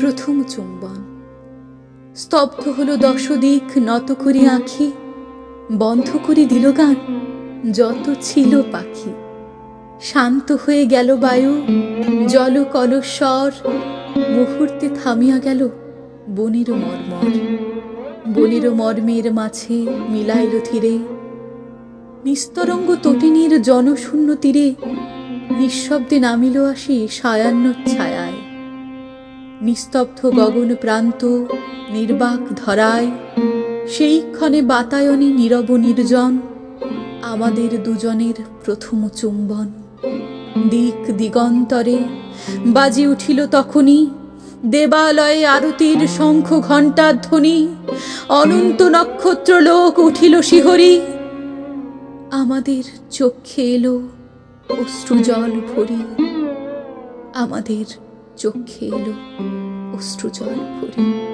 প্রথম চুম্বন। স্তব্ধ হলো দশদিক, নত করি আঁখি, বন্ধ করে দিল গান, যত ছিল পাখি। শান্ত হয়ে গেল বায়ু, জল কলস্বর, মুহূর্তে থামিয়া গেল বনের মর্মর। বনের মর্মের মাঝে মিলাইল ধীরে নিস্তরঙ্গ তটিনীর জনশূন্য তীরে নিঃশব্দে নামিল আসি সায়ান্ন ছায়ায়। নিস্তব্ধ গগন প্রান্ত, নির্বাক ধরায় সেই ক্ষণে বাতায়নে নীরব নির্জন, আমাদের দুজনের প্রথম চুম্বন। দিক দিগন্তরে বাজি উঠিল তখনই, দেবালয়ে আরতির শঙ্খ ঘণ্টার ধ্বনি, অনন্ত নক্ষত্র লোক উঠিল শিহরি। আমাদের চোখে এলো অশ্রুজল ভরি আমাদের চোখে এলো অশ্রুজল ভরি।